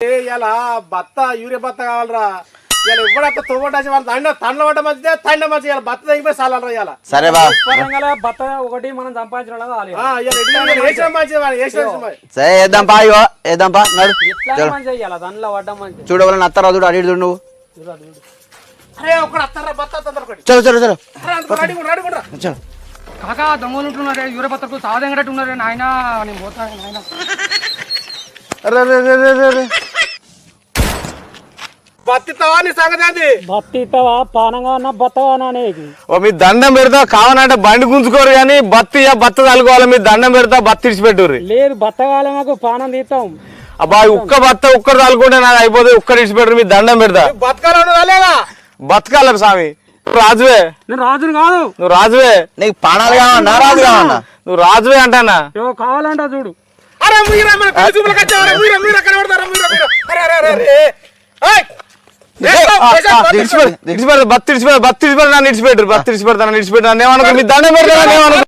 ఇలా బత్త యూరియా బత్త కావాలరా. ఇలా ఇవ్వడంత తోమటాసి వాళ్ళు తండ తండ్ల పడ్డ మంచిదే తండ ఇలా బత్త తగ్గిపోయి ఇలా సరే బా. పరంగా బత్త ఒకటి మనం సంపాదించడం మంచిది. సరే వేద్దాం పా ఇగో వేద్దాం పా నడు. ఎట్లా మంచి చెయ్యాలి దానిలో పడ్డం మంచి చూడవలని అత్తరా చూడు అడిగి చూడు నువ్వు. అరే ఒకడు అత్తరా బత్త తొందర ఒకటి చలో చలో చలో అరే, అందుకో రెడీ ఉండు, రెడీ ఉండురా. చలో కాకా దొంగలు ఉంటున్నారే సాధంగట్టు ఉన్నారే నాయన నేను పోతాను నాయన. అరే అరే అరే అరే, నీ సంగతి బత్తి పానంగా అన్న ఓ మీ దండం పెడతా కావాలంటే బండి గుంజుకోరు కానీ బత్తి బత్త తలుకోవాలి. మీ దండం పెడతా బత్తి ఇడిచిపెట్టుర్రి. లేదు బత్తగాలే మాకు పానం తీస్తాం. అబ్బా ఉక్క బత్త ఉక్కరు తలుకుంటే నాకు అయిపోతే ఉక్కరు ఇడిచిపెట్టరు మీ దండం పెడతా. బతకాలను రాలేదా? బతకాల స్వామి. నువ్వు రాజువే. నేను రాజుని కాదు. నువ్వు రాజువే. నీకు పానాలు కావన్నా రాదు కావన్నా నువ్వు రాజువే అంటానా? కావాలంట చూడు. అరే మీరా మన కనబడతారా మీరా మీరా అరే అరే అరే ఇడిచిపెడతా బత్తి ఇడిచిపెడతా బత్తి ఇడిచిపెడతా నన్ను ఇడిచిపెట్టరు బత్తి ఇడిచిపెడతా నన్ను ఇడిచిపెడతా ఏమనుకో మీ దండం పెడతా